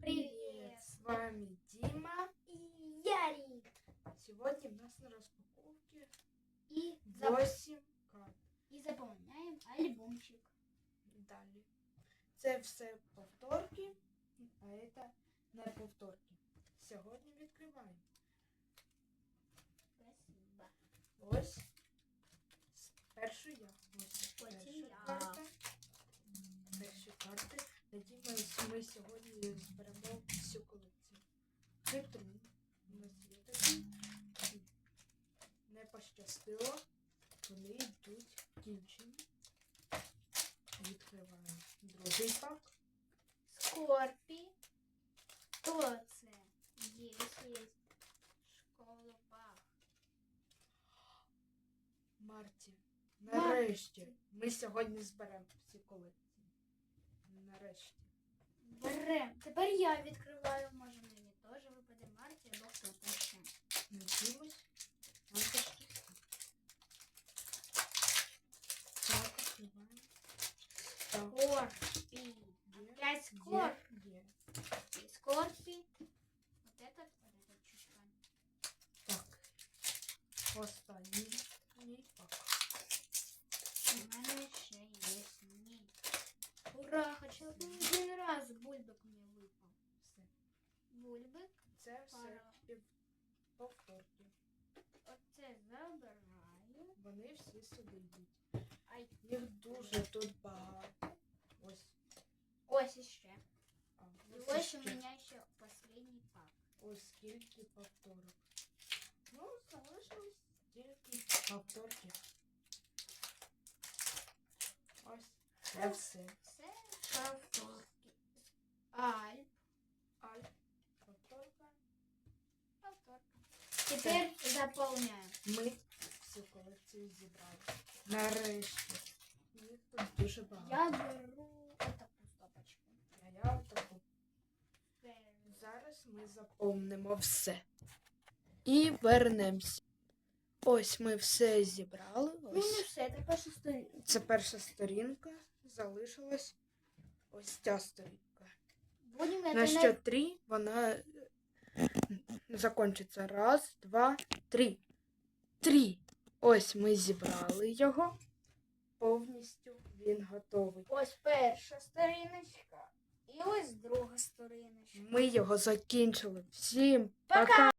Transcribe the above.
Привет! С вами Дима. И Ярик. Сегодня у нас на распаковке И, 8 карт. и заполняем альбомчик. Далі. Це все повторки, а це не повторки. Сьогодні відкриваємо. Спасибо. Ось. Першу я. Ось Потім перша я. карта. Ми сьогодні зберемо всю колекцію. Хитрун. У нас є такі. Не пощастило. Вони йдуть кінчені. Відкриваємо другий пак. Скорпі. Хто це? Є, є. Школопах. Марті. Нарешті. Ми сьогодні зберемо всі колекції. Нарешті. Берем. Тепер я відкриваю. Може мені теж випаде Марті або хто там ще. Надіюсь, нам пощастить. Так, відкриваємо. Так, Скорпі. є, Опять є, скорпі. є. Скорпі. Вот этот, вот этот чушка. Так. Останній мій пак. У мене ще є ні. Ура! Хоча б один раз бульбик мені випав. Все. Бульбик. Це все Пара. пів повторки. Оце забираю. Вони всі сюди йдуть. Ай, Їх дуже тут багато. Ось. ось іще. А, І ось ось у ще. мене ще останній пак. Ось скільки повторок. Ну, залишилось тільки повторки. Ось це все. Це повторки. Альп. Аль, повторка. Повторка. Тепер заповняємо. Ми всю колекцію зібрали. Нарешті. Їх тут дуже багато. Я беру отаку стопочку. А я таку. Зараз ми заповнимо все. І вернемось. Ось ми все зібрали. Ну не все, це перша сторінка. Це перша сторінка. Залишилась ось ця сторінка. На що три вона закончиться. Раз, два, три. Три. Ось ми зібрали його. Повністю він готовий. Ось перша сторіночка. І ось друга сторіночка. Ми його закінчили. Всім Пока! пока!